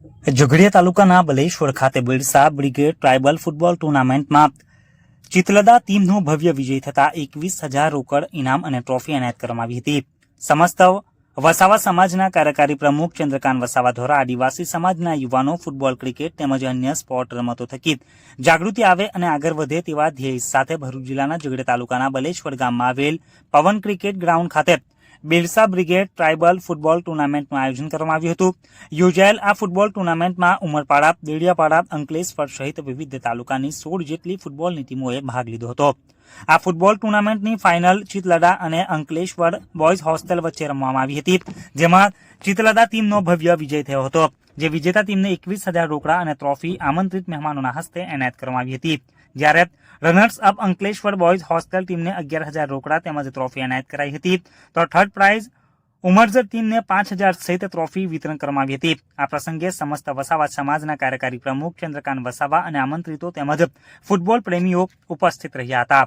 ઝઘડિયા તાલુકાના બલેશ્વર ખાતે Birsa brigade tribal football ટુર્નામેન્ટમાં ચિત્રલદા ટીમનો ભવ્ય વિજય થતા એકવીસ હજાર રોકડ ઇનામ અને ટ્રોફી એનાયત કરવામાં આવી હતી. સમસ્ત વસાવા સમાજના કાર્યકારી પ્રમુખ ચંદ્રકાંત વસાવા દ્વારા આદિવાસી સમાજના યુવાનો ફૂટબોલ, ક્રિકેટ તેમજ અન્ય સ્પોર્ટ રમતો થકી જાગૃતિ આવે અને આગળ વધે તેવા ધ્યેય સાથે ભરૂચ જિલ્લાના ઝઘડિયા તાલુકાના બલેશ્વર ગામમાં આવેલ પવન ક્રિકેટ ગ્રાઉન્ડ ખાતે બિરસા બ્રિગેડ ટ્રાયબલ ફૂટબોલ ટુર્નામેન્ટનું આયોજન કરવામાં આવ્યું હતું. યોજાયેલ આ ફૂટબોલ ટુર્નામેન્ટમાં ઉમરપાડા, દેડિયાપાડા અંકલેશ્વર સહિત વિવિધ તાલુકાની સોળ જેટલી ફૂટબોલની ટીમોએ ભાગ લીધો હતો. આ ફૂટબોલ ટુર્નામેન્ટની ફાઇનલ ચિતલડા અને અંકલેશ્વર બોયઝ હોસ્ટેલ વચ્ચે રમવામાં આવી હતી, જેમાં ચિતલડા ટીમનો ભવ્ય વિજય થયો હતો. જે વિજેતા ટીમને એકવીસ હજાર રોકડા અને ટ્રોફી આમંત્રિત મહેમાનોના હસ્તે એનાયત કરવામાં આવી હતી. જ્યારે runners up Ankleshwar boys hostel ટીમને અગિયાર હજાર રોકડા તેમજ ટ્રોફી એનાયત કરાઈ હતી. તો થર્ડ પ્રાઇઝ ઉમરજર ટીમને પાંચ હજાર સહિત ટ્રોફી વિતરણ કરવામાં આવી હતી. આ પ્રસંગે સમસ્ત વસાવા સમાજના કાર્યકારી પ્રમુખ ચંદ્રકાંત વસાવા અને આમંત્રિતો તેમજ ફૂટબોલ પ્રેમીઓ ઉપસ્થિત રહ્યા હતા.